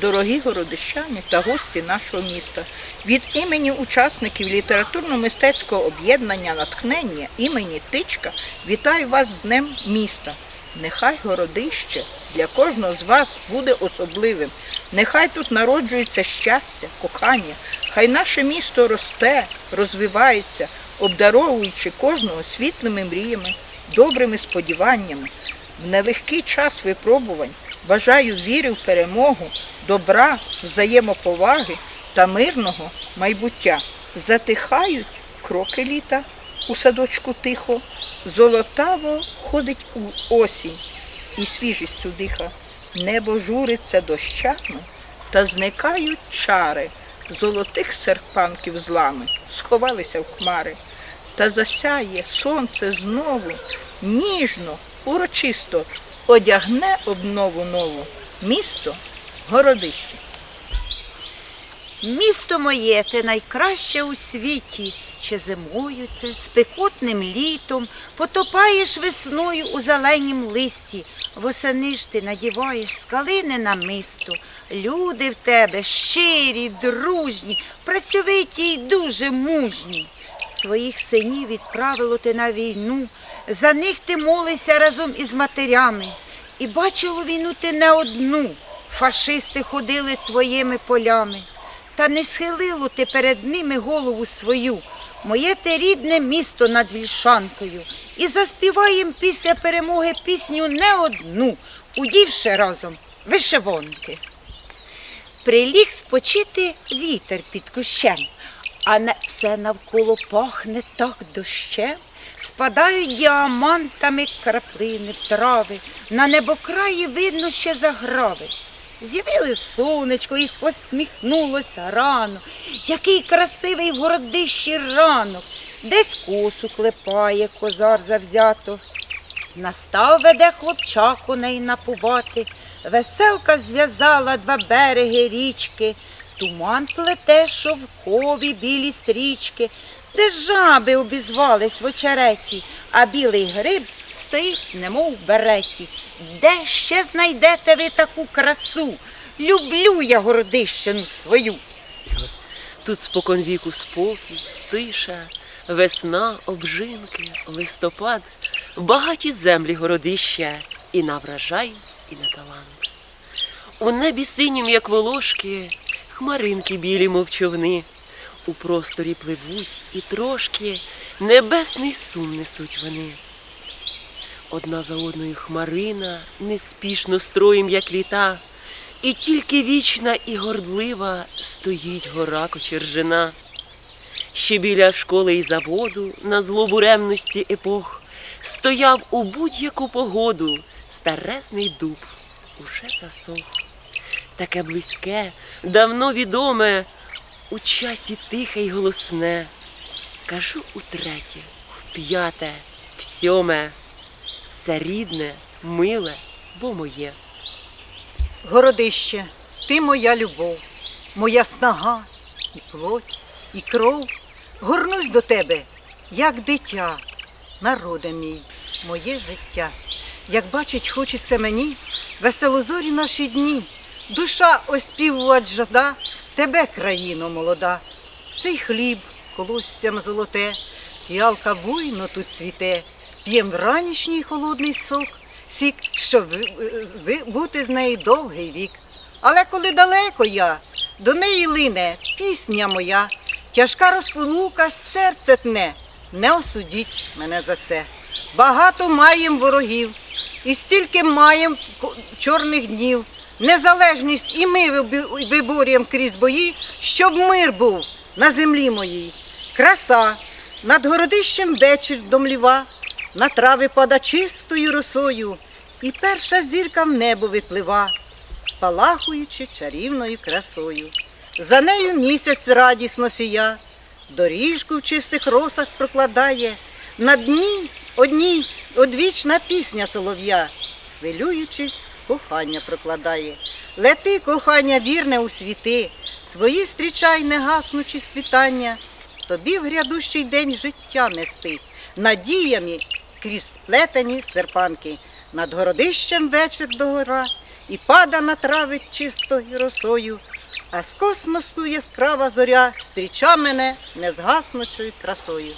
дорогі городищани та гості нашого міста. Від імені учасників літературно-мистецького об'єднання натхнення імені Тичка вітаю вас з Днем міста. Нехай городище для кожного з вас буде особливим. Нехай тут народжується щастя, кохання. Хай наше місто росте, розвивається, обдаровуючи кожного світлими мріями, добрими сподіваннями. В нелегкий час випробувань бажаю віри в перемогу, добра, взаємоповаги та мирного майбуття. Затихають кроки літа у садочку тихо, золотаво ходить у осінь і свіжістю диха. Небо журиться дощами та зникають чари золотих серпанків злами, сховалися в хмари. Та засяє сонце знову, ніжно, урочисто одягне обнову нову місто городище. Місто моє, ти найкраще у світі, що зимою це, спекотним літом, потопаєш весною у зеленім листі, восени ж ти надіваєш з калини на мисто. Люди в тебе щирі, дружні, працьовиті й дуже мужні. Своїх синів відправило ти на війну, за них ти молишся разом із матерями. І бачило війну ти не одну, фашисти ходили твоїми полями. Та не схилило ти перед ними голову свою, моє те рідне місто над Вільшанкою. І заспіваєм після перемоги пісню не одну, удівши разом вишивонки. Приліг спочити вітер під кущем, а не все навколо пахне так дощем. Спадають діамантами краплини в трави, на небокраї видно ще заграви. З'явилось сонечко і посміхнулося рано. Який красивий в городищі ранок, десь косу клепає козар завзято. Настав веде хлопчак у неї напувати, веселка зв'язала два береги річки, туман плете шовкові білі стрічки, де жаби обізвались в очереті, а білий гриб стоїть, немов береті. Де ще знайдете ви таку красу? Люблю я городищину свою. Тут споконвіку спокій, тиша, весна, обжинки, листопад, багаті землі городища, і на врожай, і на талант. У небі синім, як волошки, хмаринки білі, мов човни, у просторі пливуть і трошки небесний сум несуть вони. Одна за одною хмарина, неспішно строєм, як літа, і тільки вічна і гордлива стоїть гора кочержина. Ще біля школи і заводу, на зло буремності епох, стояв у будь-яку погоду старезний дуб, уже засох. Таке близьке, давно відоме, у часі тихе й голосне. Кажу утретє, вп'яте, в сьоме. Це рідне, миле, бо моє. Городище, ти моя любов, моя снага, і плоть, і кров. Горнусь до тебе, як дитя, народе мій, моє життя. Як бачить, хочеться мені веселозорі наші дні. Душа оспівувать жада, тебе, країно молода. Цей хліб колоссям золоте, фіалка буйно тут цвіте, п'єм ранішній холодний сок, сік, щоб бути з нею довгий вік. Але коли далеко я, до неї лине пісня моя, тяжка розлука серце тне, не осудіть мене за це. Багато маєм ворогів, і стільки маєм чорних днів. Незалежність і ми виборюємо крізь бої, щоб мир був на землі моїй. Краса над городищем вечір домліва, на трави пада чистою росою, і перша зірка в небо виплива, спалахуючи чарівною красою. За нею місяць радісно сія, доріжку в чистих росах прокладає, на дні одній одвічна пісня солов'я, хвилюючись, кохання прокладає. Лети, кохання, вірне у світи, свої зустрічай, не гаснучи світання, тобі в грядущий день життя нести, надіями крізь сплетені серпанки, над городищем вечір догора, і пада на трави чистою росою, а з космосу яскрава зоря стріча мене незгаснучою красою.